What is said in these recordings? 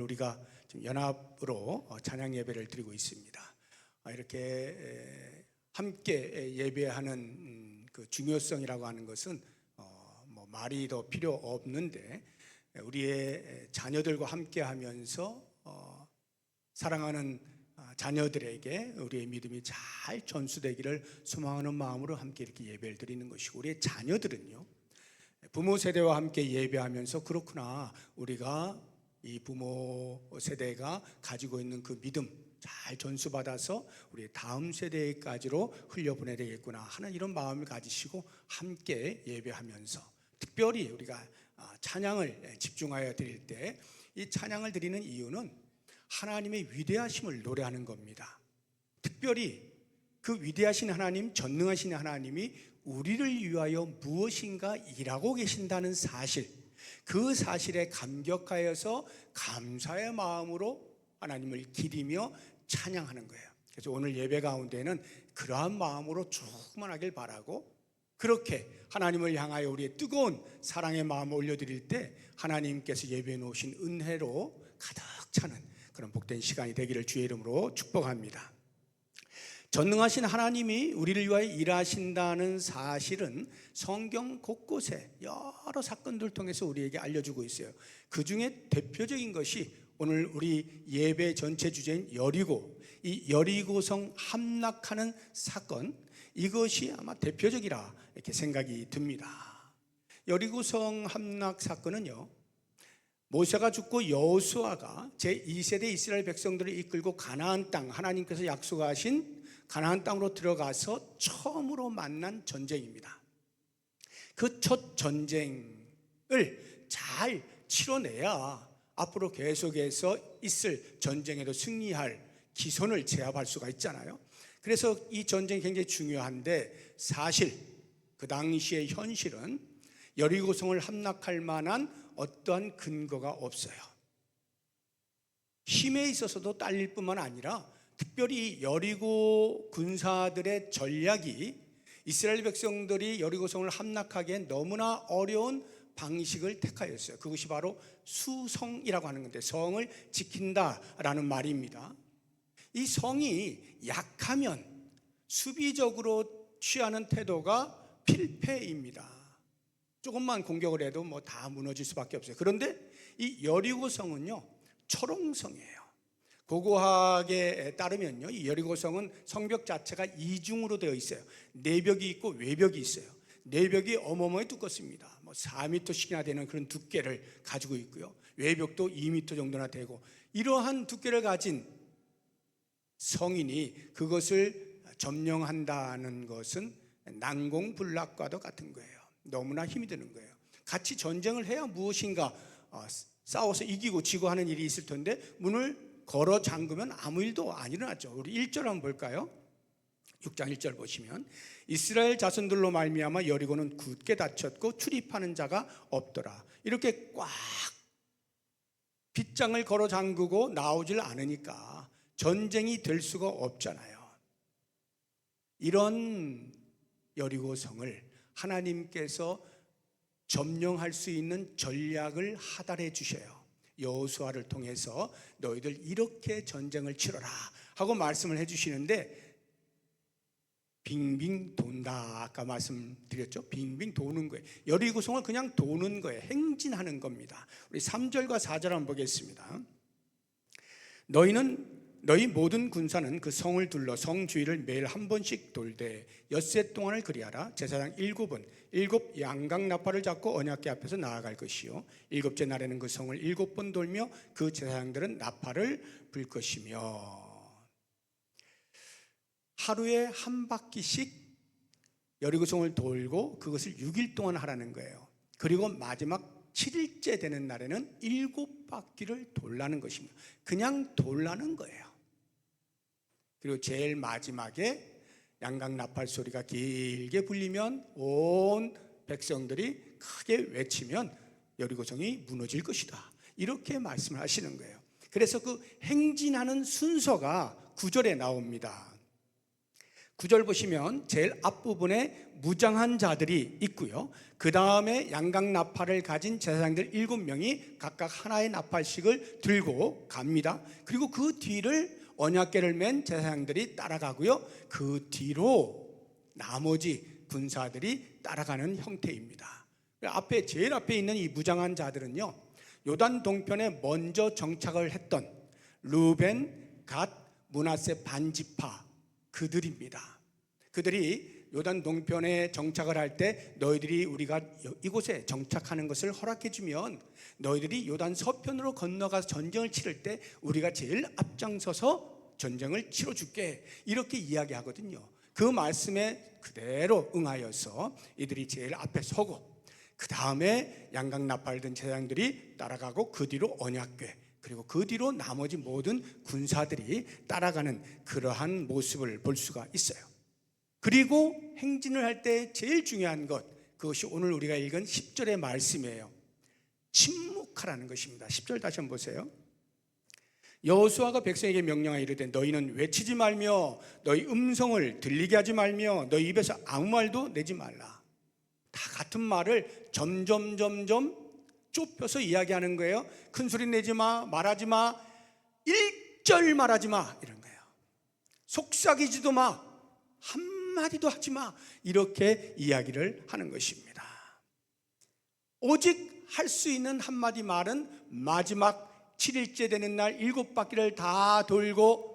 우리가 지금 연합으로 어, 찬양 예배를 드리고 있습니다. 아, 이렇게 에, 함께 예배하는 음, 그 중요성이라고 하는 것은 어, 뭐 말이 더 필요 없는데 우리의 자녀들과 함께 하면서 어, 사랑하는 아, 자녀들에게 우리의 믿음이 잘 전수되기를 소망하는 마음으로 함께 이렇게 예배를 드리는 것이고 우리의 자녀들은요 부모 세대와 함께 예배하면서 그렇구나 우리가 이 부모 세대가 가지고 있는 그 믿음 잘 전수받아서 우리 다음 세대까지로 흘려보내야 되겠구나 하는 이런 마음을 가지시고 함께 예배하면서 특별히 우리가 아, 찬양을 집중하여 드릴 때 이 찬양을 드리는 이유는 하나님의 위대하심을 노래하는 겁니다. 특별히 그 위대하신 하나님, 전능하신 하나님이 우리를 위하여 무엇인가 일하고 계신다는 사실, 그 사실에 감격하여서 감사의 마음으로 하나님을 기리며 찬양하는 거예요. 그래서 오늘 예배 가운데는 그러한 마음으로 충만하길 바라고 그렇게 하나님을 향하여 우리의 뜨거운 사랑의 마음을 올려드릴 때 하나님께서 예배해 놓으신 은혜로 가득 차는 그런 복된 시간이 되기를 주의 이름으로 축복합니다. 전능하신 하나님이 우리를 위하여 일하신다는 사실은 성경 곳곳에 여러 사건들 통해서 우리에게 알려주고 있어요. 그 중에 대표적인 것이 오늘 우리 예배 전체 주제인 여리고, 이 여리고성 함락하는 사건, 이것이 아마 대표적이라 이렇게 생각이 듭니다. 여리고성 함락 사건은요, 모세가 죽고 여호수아가 제 2세대 이스라엘 백성들을 이끌고 가나안 땅 하나님께서 약속하신 가나안 땅으로 들어가서 처음으로 만난 전쟁입니다. 그 첫 전쟁을 잘 치러내야 앞으로 계속해서 있을 전쟁에도 승리할 기선을 제압할 수가 있잖아요. 그래서 이 전쟁이 굉장히 중요한데 사실 그 당시의 현실은 여리고성을 함락할 만한 어떠한 근거가 없어요. 힘에 있어서도 딸릴 뿐만 아니라 특별히 여리고 군사들의 전략이 이스라엘 백성들이 여리고성을 함락하기엔 너무나 어려운 방식을 택하였어요. 그것이 바로 수성이라고 하는 건데 성을 지킨다라는 말입니다. 이 성이 약하면 수비적으로 취하는 태도가 필패입니다. 조금만 공격을 해도 뭐 다 무너질 수밖에 없어요. 그런데 이 여리고성은요 초롱성이에요. 고고학에 따르면요 이 여리고성은 성벽 자체가 이중으로 되어 있어요. 내벽이 있고 외벽이 있어요. 내벽이 어마어마하게 두껍습니다. 뭐 4m씩이나 되는 그런 두께를 가지고 있고요. 외벽도 2m 정도나 되고 이러한 두께를 가진 성인이 그것을 점령한다는 것은 난공불락과도 같은 거예요. 너무나 힘이 드는 거예요. 같이 전쟁을 해야 무엇인가 어, 싸워서 이기고 지고 하는 일이 있을 텐데 문을 걸어 잠그면 아무 일도 안 일어났죠. 우리 1절 한번 볼까요? 6장 1절 보시면 이스라엘 자손들로 말미암아 여리고는 굳게 닫혔고 출입하는 자가 없더라. 이렇게 꽉 빗장을 걸어 잠그고 나오질 않으니까 전쟁이 될 수가 없잖아요. 이런 여리고성을 하나님께서 점령할 수 있는 전략을 하달해 주셔요. 여호수아를 통해서 너희들 이렇게 전쟁을 치러라 하고 말씀을 해 주시는데 빙빙 돈다 아까 말씀드렸죠? 빙빙 도는 거예요. 여리고성을 그냥 도는 거예요. 행진하는 겁니다. 우리 3절과 4절 한번 보겠습니다. 너희는 너희 모든 군사는 그 성을 둘러 성 주위를 매일 한 번씩 돌되 엿새 동안을 그리하라 제사장 일곱은 일곱 양각 나팔을 잡고 언약궤 앞에서 나아갈 것이요 일곱째 날에는 그 성을 일곱 번 돌며 그 제사장들은 나팔을 불 것이며 하루에 한 바퀴씩 여리고성을 돌고 그것을 6일 동안 하라는 거예요. 그리고 마지막 7일째 되는 날에는 일곱 바퀴를 돌라는 것입니다. 그냥 돌라는 거예요. 그리고 제일 마지막에 양각 나팔 소리가 길게 불리면 온 백성들이 크게 외치면 여리고성이 무너질 것이다. 이렇게 말씀을 하시는 거예요. 그래서 그 행진하는 순서가 구절에 나옵니다. 구절 보시면 제일 앞부분에 무장한 자들이 있고요. 그 다음에 양각 나팔을 가진 제사장들 일곱 명이 각각 하나의 나팔씩을 들고 갑니다. 그리고 그 뒤를 언약궤를 맨 제사장들이 따라가고요. 그 뒤로 나머지 군사들이 따라가는 형태입니다. 앞에 제일 앞에 있는 이 무장한 자들은요. 요단 동편에 먼저 정착을 했던 루벤, 갓, 문하세 반지파 그들입니다. 그들이 요단 동편에 정착을 할 때 너희들이 우리가 이곳에 정착하는 것을 허락해 주면 너희들이 요단 서편으로 건너가서 전쟁을 치를 때 우리가 제일 앞장서서 전쟁을 치러 줄게 이렇게 이야기하거든요. 그 말씀에 그대로 응하여서 이들이 제일 앞에 서고 그 다음에 양각 나팔 든 제사장들이 따라가고 그 뒤로 언약궤 그리고 그 뒤로 나머지 모든 군사들이 따라가는 그러한 모습을 볼 수가 있어요. 그리고 행진을 할 때 제일 중요한 것 그것이 오늘 우리가 읽은 10절의 말씀이에요. 침묵하라는 것입니다. 10절 다시 한번 보세요. 여호수아가 백성에게 명령하여 이르되 너희는 외치지 말며 너희 음성을 들리게 하지 말며 너희 입에서 아무 말도 내지 말라. 다 같은 말을 점점 점점 좁혀서 이야기하는 거예요. 큰 소리 내지 마, 말하지 마, 일절 말하지 마 이런 거예요. 속삭이지도 마, 한 마디도 하지 마 이렇게 이야기를 하는 것입니다. 오직 할 수 있는 한마디 말은 마지막 7일째 되는 날 일곱 바퀴를 다 돌고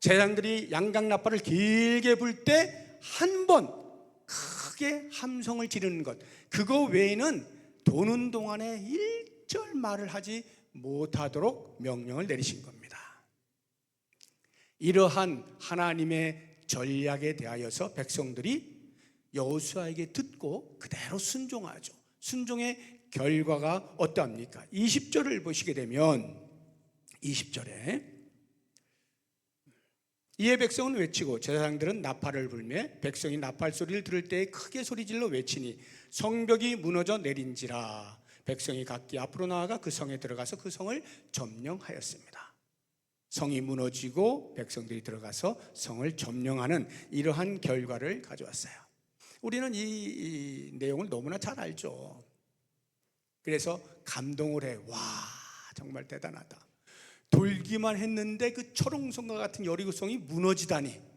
제장들이 양각 나팔을 길게 불 때 한 번 크게 함성을 지르는 것 그거 외에는 도는 동안에 일절 말을 하지 못하도록 명령을 내리신 겁니다. 이러한 하나님의 전략에 대하여서 백성들이 여호수아에게 듣고 그대로 순종하죠. 순종의 결과가 어떠합니까? 20절을 보시게 되면 20절에 이에 백성은 외치고 제사장들은 나팔을 불며 백성이 나팔 소리를 들을 때 크게 소리질러 외치니 성벽이 무너져 내린지라 백성이 각기 앞으로 나아가 그 성에 들어가서 그 성을 점령하였습니다. 성이 무너지고 백성들이 들어가서 성을 점령하는 이러한 결과를 가져왔어요. 우리는 이, 이 내용을 너무나 잘 알죠. 그래서 감동을 해. 와, 정말 대단하다. 돌기만 했는데 그 초롱성과 같은 여리고성이 무너지다니.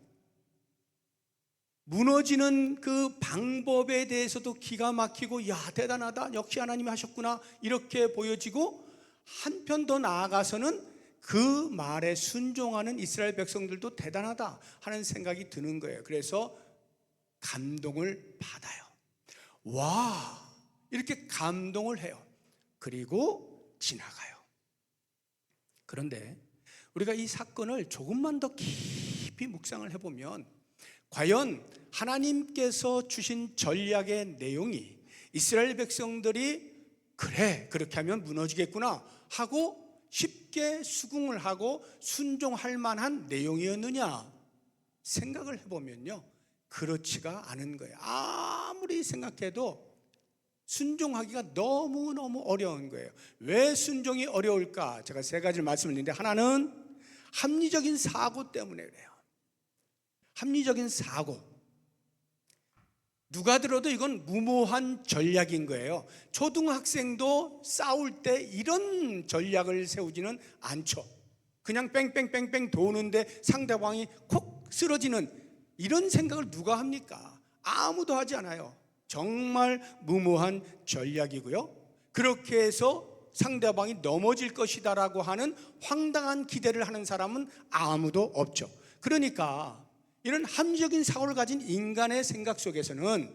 무너지는 그 방법에 대해서도 기가 막히고 야 대단하다 역시 하나님이 하셨구나 이렇게 보여지고 한편 더 나아가서는 그 말에 순종하는 이스라엘 백성들도 대단하다 하는 생각이 드는 거예요. 그래서 감동을 받아요. 와 이렇게 감동을 해요. 그리고 지나가요. 그런데 우리가 이 사건을 조금만 더 깊이 묵상을 해보면 과연 하나님께서 주신 전략의 내용이 이스라엘 백성들이 그래 그렇게 하면 무너지겠구나 하고 쉽게 수긍을 하고 순종할 만한 내용이었느냐 생각을 해보면요. 그렇지가 않은 거예요. 아무리 생각해도 순종하기가 너무너무 어려운 거예요. 왜 순종이 어려울까? 제가 세 가지를 말씀을 드리는데 하나는 합리적인 사고 때문에 그래요. 합리적인 사고. 누가 들어도 이건 무모한 전략인 거예요. 초등학생도 싸울 때 이런 전략을 세우지는 않죠. 그냥 뺑뺑뺑뺑 도는데 상대방이 콕 쓰러지는 이런 생각을 누가 합니까? 아무도 하지 않아요. 정말 무모한 전략이고요. 그렇게 해서 상대방이 넘어질 것이다라고 하는 황당한 기대를 하는 사람은 아무도 없죠. 그러니까 이런 합리적인 사고를 가진 인간의 생각 속에서는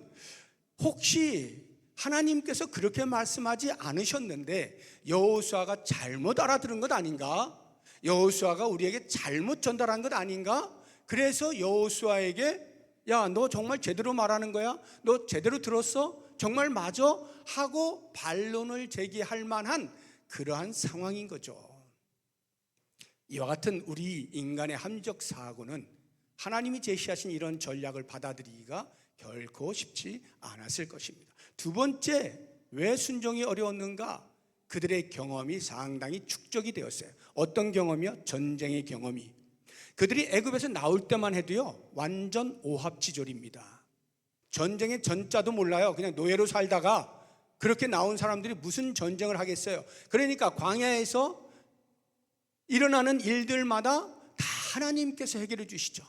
혹시 하나님께서 그렇게 말씀하지 않으셨는데 여호수아가 잘못 알아들은 것 아닌가? 여호수아가 우리에게 잘못 전달한 것 아닌가? 그래서 여호수아에게 야, 너 정말 제대로 말하는 거야? 너 제대로 들었어? 정말 맞아? 하고 반론을 제기할 만한 그러한 상황인 거죠. 이와 같은 우리 인간의 합리적 사고는 하나님이 제시하신 이런 전략을 받아들이기가 결코 쉽지 않았을 것입니다. 두 번째, 왜 순종이 어려웠는가? 그들의 경험이 상당히 축적이 되었어요. 어떤 경험이요? 전쟁의 경험이. 그들이 애굽에서 나올 때만 해도요 완전 오합지졸입니다. 전쟁의 전자도 몰라요. 그냥 노예로 살다가 그렇게 나온 사람들이 무슨 전쟁을 하겠어요. 그러니까 광야에서 일어나는 일들마다 다 하나님께서 해결해 주시죠.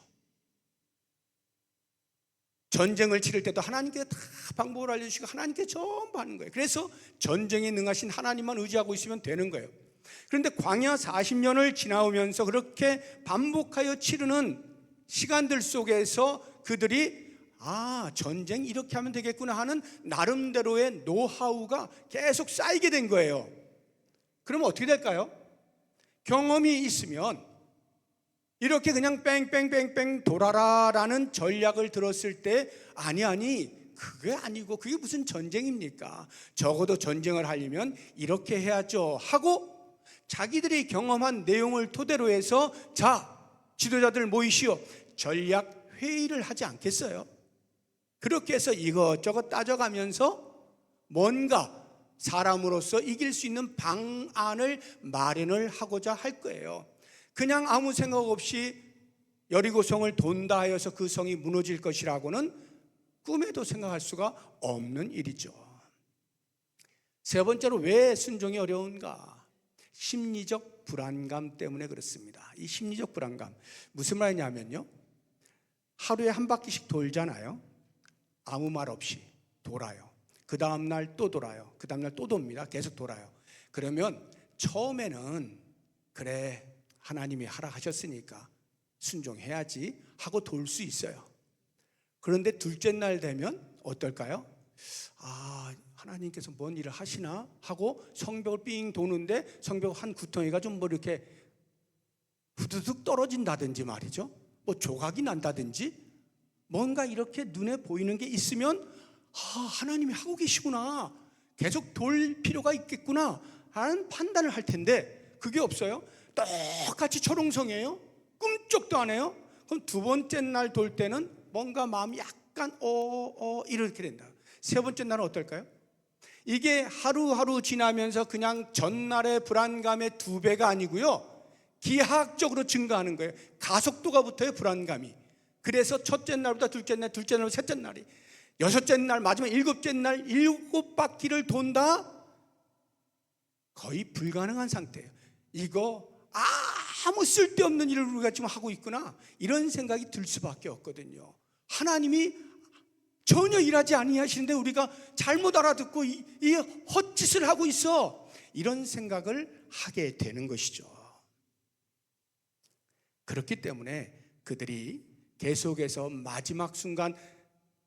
전쟁을 치를 때도 하나님께 다 방법을 알려주시고 하나님께 전부 하는 거예요. 그래서 전쟁에 능하신 하나님만 의지하고 있으면 되는 거예요. 그런데 광야 40년을 지나오면서 그렇게 반복하여 치르는 시간들 속에서 그들이 아, 전쟁 이렇게 하면 되겠구나 하는 나름대로의 노하우가 계속 쌓이게 된 거예요. 그러면 어떻게 될까요? 경험이 있으면 이렇게 그냥 뺑뺑뺑뺑 돌아라라는 전략을 들었을 때 아니 아니 그게 아니고 그게 무슨 전쟁입니까? 적어도 전쟁을 하려면 이렇게 해야죠 하고 자기들이 경험한 내용을 토대로 해서 자 지도자들 모이시오 전략 회의를 하지 않겠어요? 그렇게 해서 이것저것 따져가면서 뭔가 사람으로서 이길 수 있는 방안을 마련을 하고자 할 거예요. 그냥 아무 생각 없이 여리고성을 돈다 하여서 그 성이 무너질 것이라고는 꿈에도 생각할 수가 없는 일이죠. 세 번째로 왜 순종이 어려운가? 심리적 불안감 때문에 그렇습니다. 이 심리적 불안감 무슨 말이냐면요. 하루에 한 바퀴씩 돌잖아요. 아무 말 없이 돌아요. 그 다음 날 또 돌아요. 그 다음 날 또 돕니다. 계속 돌아요. 그러면 처음에는 그래 하나님이 하라 하셨으니까 순종해야지 하고 돌 수 있어요. 그런데 둘째 날 되면 어떨까요? 아, 하나님께서 뭔 일을 하시나 하고 성벽을 삥 도는데 성벽 한 구덩이가 좀 뭐 이렇게 후두둑 떨어진다든지 말이죠. 뭐 조각이 난다든지 뭔가 이렇게 눈에 보이는 게 있으면 아, 하나님이 하고 계시구나. 계속 돌 필요가 있겠구나 하는 판단을 할 텐데 그게 없어요. 똑같이 초롱성이에요. 꿈쩍도 안 해요. 그럼 두 번째 날 돌 때는 뭔가 마음이 약간 어어 이렇게 된다. 세 번째 날은 어떨까요? 이게 하루하루 지나면서 그냥 전날의 불안감의 두 배가 아니고요. 기하학적으로 증가하는 거예요. 가속도가 붙어요, 불안감이. 그래서 첫째 날보다 둘째 날, 둘째 날, 셋째 날이 여섯째 날, 마지막 일곱째 날 일곱 바퀴를 돈다? 거의 불가능한 상태예요. 이거 아무 쓸데없는 일을 우리가 지금 하고 있구나. 이런 생각이 들 수밖에 없거든요. 하나님이 전혀 일하지 아니하시는데 우리가 잘못 알아듣고 이, 이 헛짓을 하고 있어. 이런 생각을 하게 되는 것이죠. 그렇기 때문에 그들이 계속해서 마지막 순간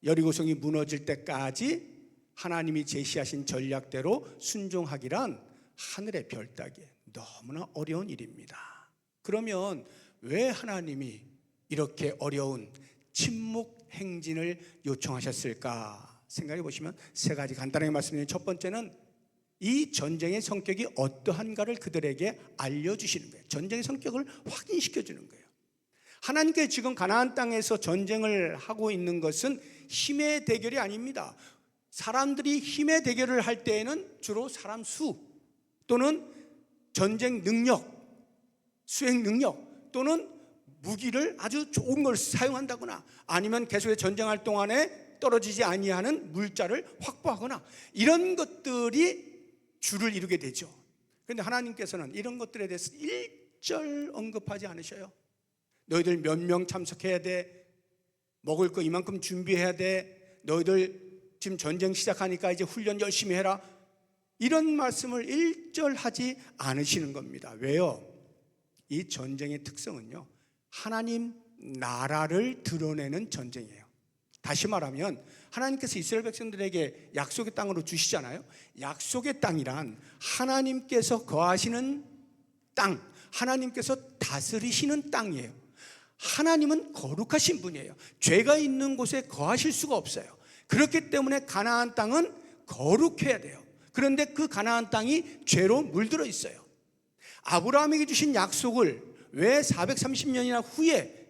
여리고성이 무너질 때까지 하나님이 제시하신 전략대로 순종하기란 하늘의 별 따기 너무나 어려운 일입니다. 그러면 왜 하나님이 이렇게 어려운 침묵 행진을 요청하셨을까 생각해 보시면 세 가지 간단하게 말씀드리면 첫 번째는 이 전쟁의 성격이 어떠한가를 그들에게 알려주시는 거예요. 전쟁의 성격을 확인시켜 주는 거예요. 하나님께 지금 가나안 땅에서 전쟁을 하고 있는 것은 힘의 대결이 아닙니다. 사람들이 힘의 대결을 할 때에는 주로 사람 수 또는 전쟁 능력, 수행 능력 또는 무기를 아주 좋은 걸 사용한다거나 아니면 계속해서 전쟁할 동안에 떨어지지 아니하는 물자를 확보하거나 이런 것들이 주를 이루게 되죠. 그런데 하나님께서는 이런 것들에 대해서 일절 언급하지 않으셔요. 너희들 몇 명 참석해야 돼. 먹을 거 이만큼 준비해야 돼. 너희들 지금 전쟁 시작하니까 이제 훈련 열심히 해라. 이런 말씀을 일절 하지 않으시는 겁니다. 왜요? 이 전쟁의 특성은요. 하나님 나라를 드러내는 전쟁이에요. 다시 말하면 하나님께서 이스라엘 백성들에게 약속의 땅으로 주시잖아요. 약속의 땅이란 하나님께서 거하시는 땅, 하나님께서 다스리시는 땅이에요. 하나님은 거룩하신 분이에요. 죄가 있는 곳에 거하실 수가 없어요. 그렇기 때문에 가나안 땅은 거룩해야 돼요. 그런데 그 가나안 땅이 죄로 물들어 있어요. 아브라함에게 주신 약속을 왜 430년이나 후에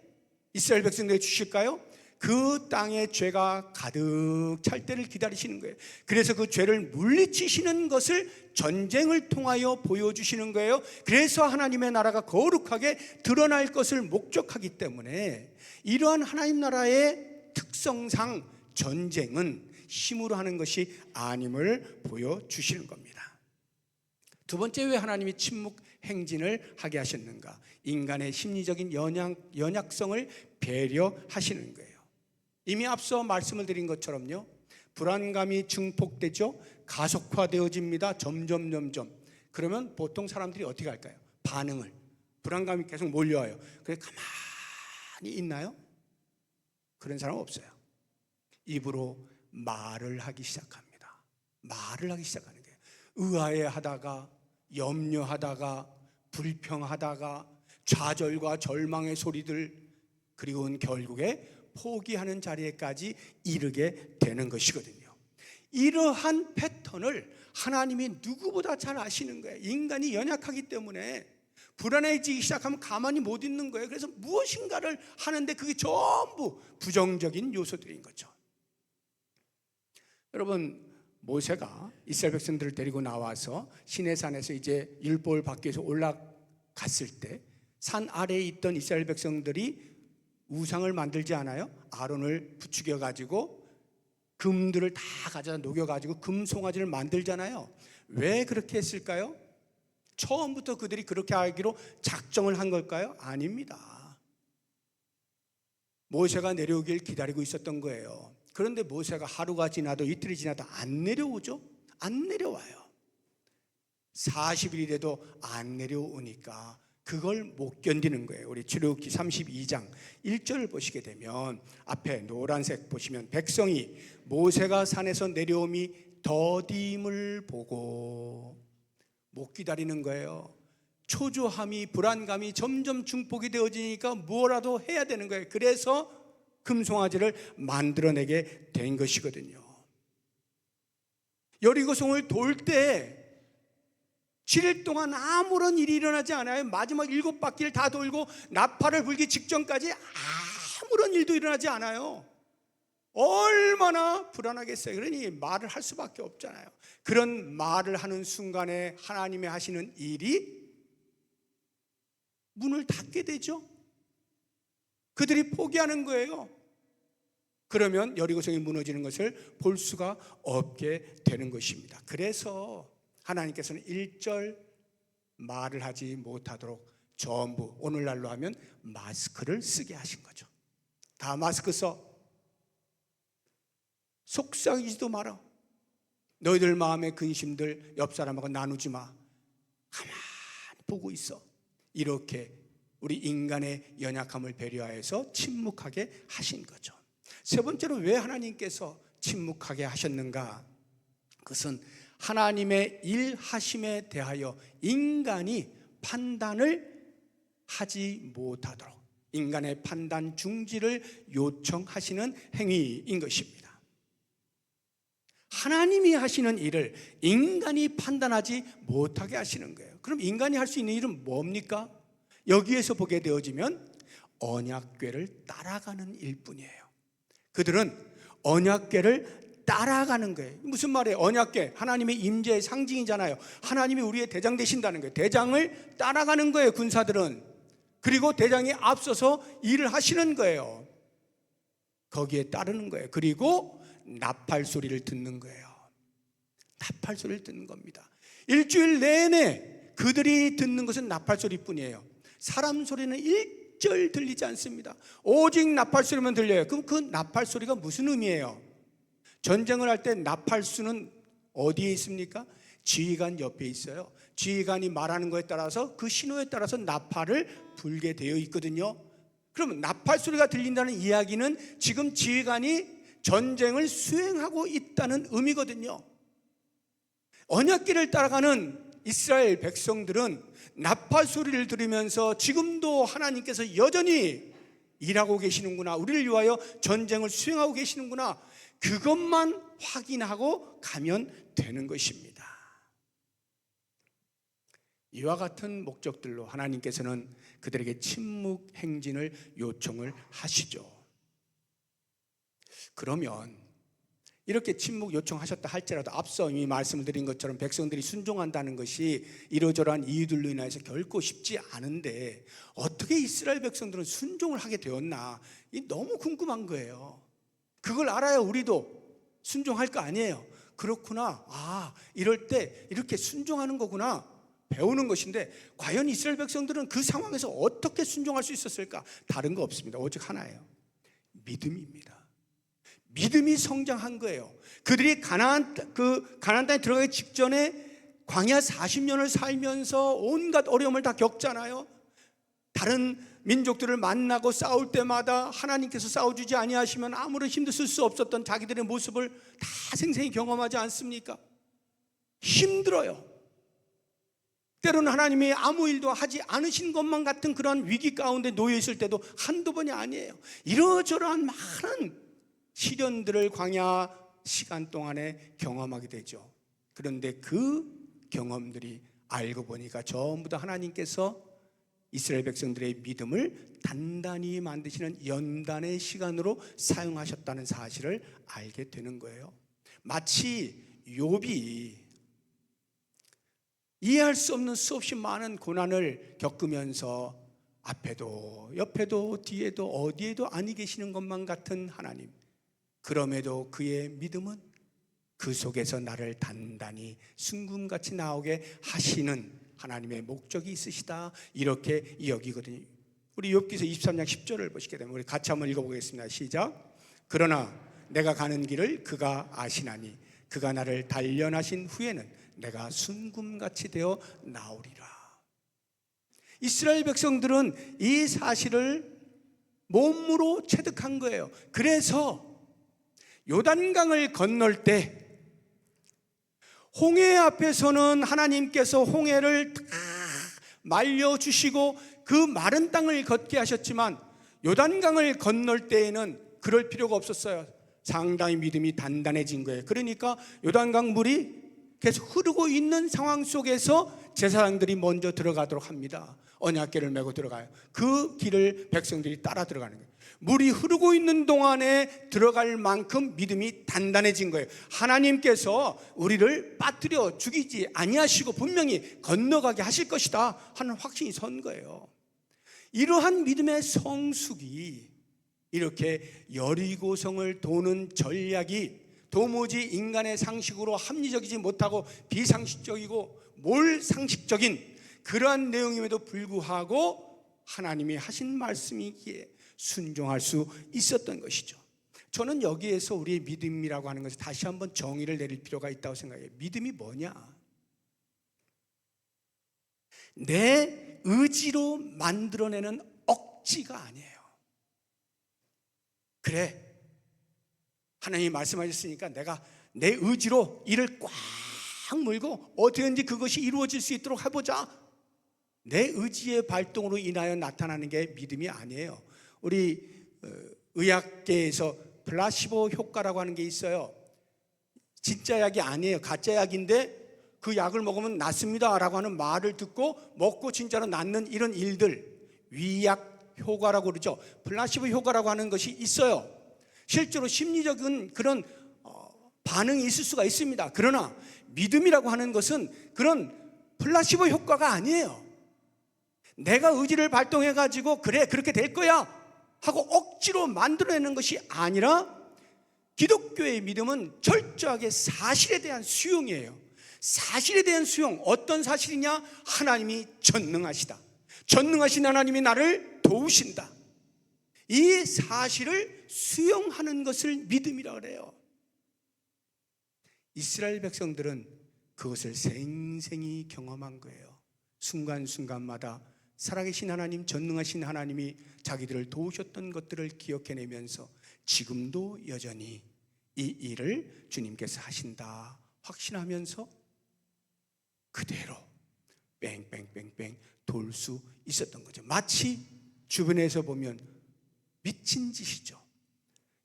이스라엘 백성들에게 주실까요? 그 땅에 죄가 가득 찰 때를 기다리시는 거예요. 그래서 그 죄를 물리치시는 것을 전쟁을 통하여 보여주시는 거예요. 그래서 하나님의 나라가 거룩하게 드러날 것을 목적하기 때문에 이러한 하나님 나라의 특성상 전쟁은 힘으로 하는 것이 아님을 보여주시는 겁니다. 두 번째 왜 하나님이 침묵 행진을 하게 하셨는가? 인간의 심리적인 연약, 연약성을 배려하시는 거예요. 이미 앞서 말씀을 드린 것처럼요. 불안감이 증폭되죠. 가속화되어집니다. 점점 점점. 그러면 보통 사람들이 어떻게 할까요? 반응을. 불안감이 계속 몰려와요. 그래 가만히 있나요? 그런 사람 없어요. 입으로 말을 하기 시작합니다. 말을 하기 시작하는 거예요. 의아해하다가 염려하다가 불평하다가 좌절과 절망의 소리들 그리고는 결국에 포기하는 자리에까지 이르게 되는 것이거든요. 이러한 패턴을 하나님이 누구보다 잘 아시는 거예요. 인간이 연약하기 때문에 불안해지기 시작하면 가만히 못 있는 거예요. 그래서 무엇인가를 하는데 그게 전부 부정적인 요소들인 거죠. 여러분 모세가 이스라엘 백성들을 데리고 나와서 시내산에서 이제 율법을 받기 위해서 올라갔을 때 산 아래에 있던 이스라엘 백성들이 우상을 만들지 않아요? 아론을 부추겨 가지고 금들을 다 가져다 녹여 가지고 금 송아지를 만들잖아요. 왜 그렇게 했을까요? 처음부터 그들이 그렇게 하기로 작정을 한 걸까요? 아닙니다. 모세가 내려오길 기다리고 있었던 거예요. 그런데 모세가 하루가 지나도 이틀이 지나도 안 내려오죠? 안 내려와요. 40일이 돼도 안 내려오니까 그걸 못 견디는 거예요. 우리 출애굽기 32장 1절을 보시게 되면 앞에 노란색 보시면 백성이 모세가 산에서 내려옴이 더딤을 보고 못 기다리는 거예요. 초조함이 불안감이 점점 증폭이 되어지니까 뭐라도 해야 되는 거예요. 그래서 금송아지를 만들어내게 된 것이거든요. 여리고성을 돌 때 7일 동안 아무런 일이 일어나지 않아요. 마지막 일곱 바퀴를 다 돌고 나팔을 불기 직전까지 아무런 일도 일어나지 않아요. 얼마나 불안하겠어요. 그러니 말을 할 수밖에 없잖아요. 그런 말을 하는 순간에 하나님의 하시는 일이 문을 닫게 되죠. 그들이 포기하는 거예요. 그러면 여리고성이 무너지는 것을 볼 수가 없게 되는 것입니다. 그래서 하나님께서는 일절 말을 하지 못하도록 전부 오늘날로 하면 마스크를 쓰게 하신 거죠. 다 마스크 써. 속삭이지도 마라. 너희들 마음의 근심들 옆 사람하고 나누지 마. 가만히 보고 있어. 이렇게 우리 인간의 연약함을 배려하여서 침묵하게 하신 거죠. 세 번째로 왜 하나님께서 침묵하게 하셨는가? 그것은 하나님의 일하심에 대하여 인간이 판단을 하지 못하도록 인간의 판단 중지를 요청하시는 행위인 것입니다. 하나님이 하시는 일을 인간이 판단하지 못하게 하시는 거예요. 그럼 인간이 할 수 있는 일은 뭡니까? 여기에서 보게 되어지면 언약궤를 따라가는 일뿐이에요. 그들은 언약궤를 따라가는 거예요. 무슨 말이에요? 언약계 하나님의 임재의 상징이잖아요. 하나님이 우리의 대장 되신다는 거예요. 대장을 따라가는 거예요. 군사들은 그리고 대장이 앞서서 일을 하시는 거예요. 거기에 따르는 거예요. 그리고 나팔 소리를 듣는 거예요. 나팔 소리를 듣는 겁니다. 일주일 내내 그들이 듣는 것은 나팔 소리뿐이에요. 사람 소리는 일절 들리지 않습니다. 오직 나팔 소리만 들려요. 그럼 그 나팔 소리가 무슨 의미예요? 전쟁을 할 때 나팔 수는 어디에 있습니까? 지휘관 옆에 있어요. 지휘관이 말하는 것에 따라서 그 신호에 따라서 나팔을 불게 되어 있거든요. 그러면 나팔 소리가 들린다는 이야기는 지금 지휘관이 전쟁을 수행하고 있다는 의미거든요. 언약길을 따라가는 이스라엘 백성들은 나팔 소리를 들으면서 지금도 하나님께서 여전히 일하고 계시는구나. 우리를 위하여 전쟁을 수행하고 계시는구나. 그것만 확인하고 가면 되는 것입니다. 이와 같은 목적들로 하나님께서는 그들에게 침묵 행진을 요청을 하시죠. 그러면 이렇게 침묵 요청하셨다 할지라도 앞서 이미 말씀을 드린 것처럼 백성들이 순종한다는 것이 이러저러한 이유들로 인해서 결코 쉽지 않은데 어떻게 이스라엘 백성들은 순종을 하게 되었나 이 너무 궁금한 거예요. 그걸 알아야 우리도 순종할 거 아니에요. 그렇구나. 아, 이럴 때 이렇게 순종하는 거구나. 배우는 것인데 과연 이스라엘 백성들은 그 상황에서 어떻게 순종할 수 있었을까? 다른 거 없습니다. 오직 하나예요. 믿음입니다. 믿음이 성장한 거예요. 그들이 가나안 그 가나안 땅에 들어가기 직전에 광야 40년을 살면서 온갖 어려움을 다 겪잖아요. 다른 민족들을 만나고 싸울 때마다 하나님께서 싸워주지 아니하시면 아무런 힘도 쓸 수 없었던 자기들의 모습을 다 생생히 경험하지 않습니까? 힘들어요. 때로는 하나님이 아무 일도 하지 않으신 것만 같은 그런 위기 가운데 놓여 있을 때도 한두 번이 아니에요. 이러저러한 많은 시련들을 광야 시간 동안에 경험하게 되죠. 그런데 그 경험들이 알고 보니까 전부 다 하나님께서 이스라엘 백성들의 믿음을 단단히 만드시는 연단의 시간으로 사용하셨다는 사실을 알게 되는 거예요. 마치 욥이 이해할 수 없는 수없이 많은 고난을 겪으면서 앞에도 옆에도 뒤에도 어디에도 아니 계시는 것만 같은 하나님. 그럼에도 그의 믿음은 그 속에서 나를 단단히 순금같이 나오게 하시는 하나님의 목적이 있으시다. 이렇게 여기거든요. 우리 욥기서 23장 10절을 보시게 되면 우리 같이 한번 읽어보겠습니다. 시작. 그러나 내가 가는 길을 그가 아시나니 그가 나를 단련하신 후에는 내가 순금같이 되어 나오리라. 이스라엘 백성들은 이 사실을 몸으로 체득한 거예요. 그래서 요단강을 건널 때 홍해 앞에서는 하나님께서 홍해를 다 말려 주시고 그 마른 땅을 걷게 하셨지만 요단강을 건널 때에는 그럴 필요가 없었어요. 상당히 믿음이 단단해진 거예요. 그러니까 요단강 물이 계속 흐르고 있는 상황 속에서 제사장들이 먼저 들어가도록 합니다. 언약궤를 메고 들어가요. 그 길을 백성들이 따라 들어가는 거예요. 물이 흐르고 있는 동안에 들어갈 만큼 믿음이 단단해진 거예요. 하나님께서 우리를 빠뜨려 죽이지 아니하시고 분명히 건너가게 하실 것이다 하는 확신이 선 거예요. 이러한 믿음의 성숙이 이렇게 여리고성을 도는 전략이 도무지 인간의 상식으로 합리적이지 못하고 비상식적이고 몰상식적인 그러한 내용임에도 불구하고 하나님이 하신 말씀이기에 순종할 수 있었던 것이죠. 저는 여기에서 우리의 믿음이라고 하는 것을 다시 한번 정의를 내릴 필요가 있다고 생각해요. 믿음이 뭐냐? 내 의지로 만들어내는 억지가 아니에요. 그래. 하나님이 말씀하셨으니까 내가 내 의지로 이를 꽉 물고 어떻게든지 그것이 이루어질 수 있도록 해보자. 내 의지의 발동으로 인하여 나타나는 게 믿음이 아니에요. 우리 어, 의학계에서 플라시보 효과라고 하는 게 있어요. 진짜 약이 아니에요. 가짜 약인데 그 약을 먹으면 낫습니다라고 하는 말을 듣고 먹고 진짜로 낫는 이런 일들 위약 효과라고 그러죠. 플라시보 효과라고 하는 것이 있어요. 실제로 심리적인 그런 어, 반응이 있을 수가 있습니다. 그러나 믿음이라고 하는 것은 그런 플라시보 효과가 아니에요. 내가 의지를 발동해 가지고 그래 그렇게 될 거야 하고 억지로 만들어내는 것이 아니라 기독교의 믿음은 철저하게 사실에 대한 수용이에요. 사실에 대한 수용 어떤 사실이냐? 하나님이 전능하시다. 전능하신 하나님이 나를 도우신다. 이 사실을 수용하는 것을 믿음이라 그래요. 이스라엘 백성들은 그것을 생생히 경험한 거예요. 순간순간마다 살아계신 하나님, 전능하신 하나님이 자기들을 도우셨던 것들을 기억해내면서 지금도 여전히 이 일을 주님께서 하신다 확신하면서 그대로 뺑뺑뺑뺑 돌 수 있었던 거죠. 마치 주변에서 보면 미친 짓이죠.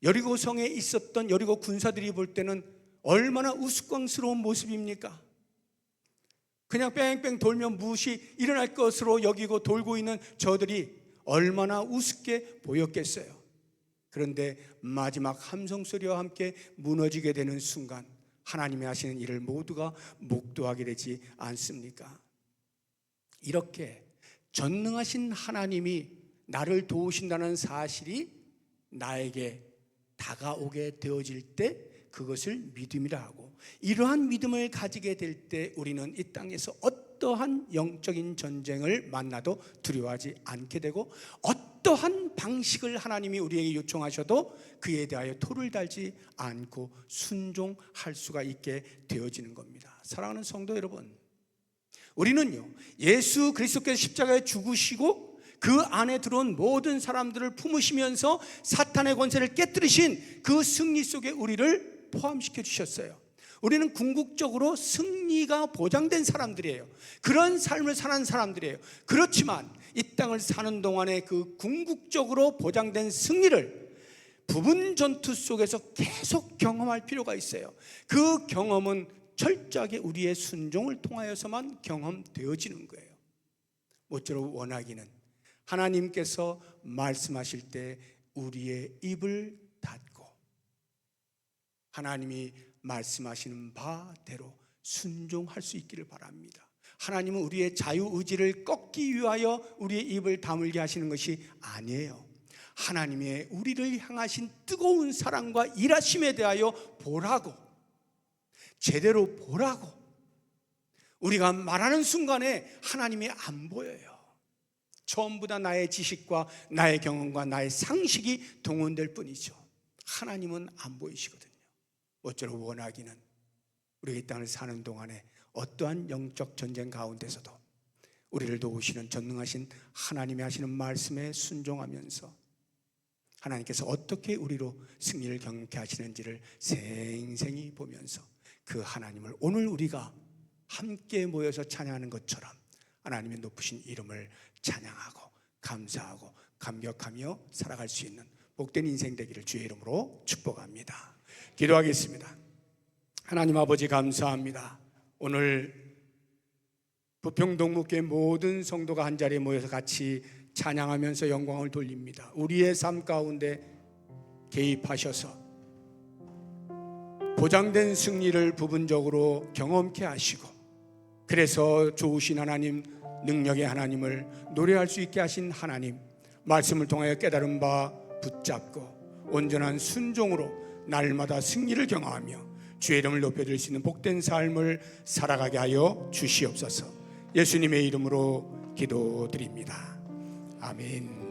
여리고 성에 있었던 여리고 군사들이 볼 때는 얼마나 우스꽝스러운 모습입니까? 그냥 뺑뺑 돌면 무엇이 일어날 것으로 여기고 돌고 있는 저들이 얼마나 우습게 보였겠어요. 그런데 마지막 함성 소리와 함께 무너지게 되는 순간 하나님이 하시는 일을 모두가 목도하게 되지 않습니까? 이렇게 전능하신 하나님이 나를 도우신다는 사실이 나에게 다가오게 되어질 때 그것을 믿음이라 하고 이러한 믿음을 가지게 될 때 우리는 이 땅에서 어떠한 영적인 전쟁을 만나도 두려워하지 않게 되고 어떠한 방식을 하나님이 우리에게 요청하셔도 그에 대하여 토를 달지 않고 순종할 수가 있게 되어지는 겁니다. 사랑하는 성도 여러분, 우리는요 예수 그리스도께서 십자가에 죽으시고 그 안에 들어온 모든 사람들을 품으시면서 사탄의 권세를 깨뜨리신 그 승리 속에 우리를 포함시켜 주셨어요. 우리는 궁극적으로 승리가 보장된 사람들이에요. 그런 삶을 사는 사람들이에요. 그렇지만 이 땅을 사는 동안에 그 궁극적으로 보장된 승리를 부분 전투 속에서 계속 경험할 필요가 있어요. 그 경험은 철저하게 우리의 순종을 통하여서만 경험되어지는 거예요. 모쪼록 원하기는 하나님께서 말씀하실 때 우리의 입을 닫고 하나님이 말씀하시는 바대로 순종할 수 있기를 바랍니다. 하나님은 우리의 자유 의지를 꺾기 위하여 우리의 입을 다물게 하시는 것이 아니에요. 하나님의 우리를 향하신 뜨거운 사랑과 일하심에 대하여 보라고 제대로 보라고 우리가 말하는 순간에 하나님이 안 보여요. 전부 다 나의 지식과 나의 경험과 나의 상식이 동원될 뿐이죠. 하나님은 안 보이시거든요. 어쩌로 원하기는 우리 이 땅을 사는 동안에 어떠한 영적 전쟁 가운데서도 우리를 도우시는 전능하신 하나님이 하시는 말씀에 순종하면서 하나님께서 어떻게 우리로 승리를 경험케 하시는지를 생생히 보면서 그 하나님을 오늘 우리가 함께 모여서 찬양하는 것처럼 하나님의 높으신 이름을 찬양하고 감사하고 감격하며 살아갈 수 있는 복된 인생 되기를 주의 이름으로 축복합니다. 기도하겠습니다. 하나님 아버지 감사합니다. 오늘 부평동목교회 모든 성도가 한 자리에 모여서 같이 찬양하면서 영광을 돌립니다. 우리의 삶 가운데 개입하셔서 보장된 승리를 부분적으로 경험케 하시고 그래서 좋으신 하나님 능력의 하나님을 노래할 수 있게 하신 하나님 말씀을 통하여 깨달은 바 붙잡고 온전한 순종으로 날마다 승리를 경험하며 주의 이름을 높여드릴 수 있는 복된 삶을 살아가게 하여 주시옵소서. 예수님의 이름으로 기도드립니다. 아멘